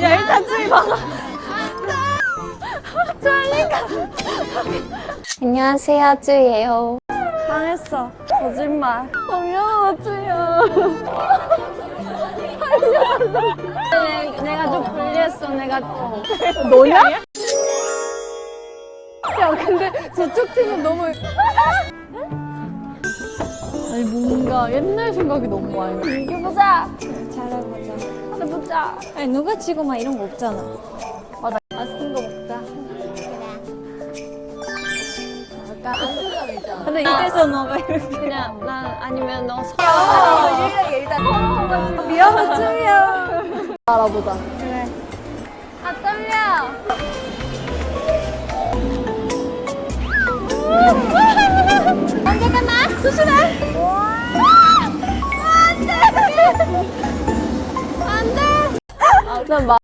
야 일단 주의 막아. 안녕하세요, 쭈예요. 당했어. 거짓말. 아, 미안하다, 쭈야. 내가 좀 불리했어, 내가. 너냐? 야, 근데 저쪽 팀은 너무. 아니, 뭔가 옛날 생각이 너무 많이 나. 이겨보자! 잘해보자. 해보자. 아니, 누가 치고 막 이런 거 없잖아. 맞아. 맛있는 거 먹자. 근데 이제서 너가 이렇게. 그냥 난 아니면 너 서. 미안해, 쭈야. 알아보자. 그래. 아 떨려. 조심해. 안돼. 안 돼. 난 마.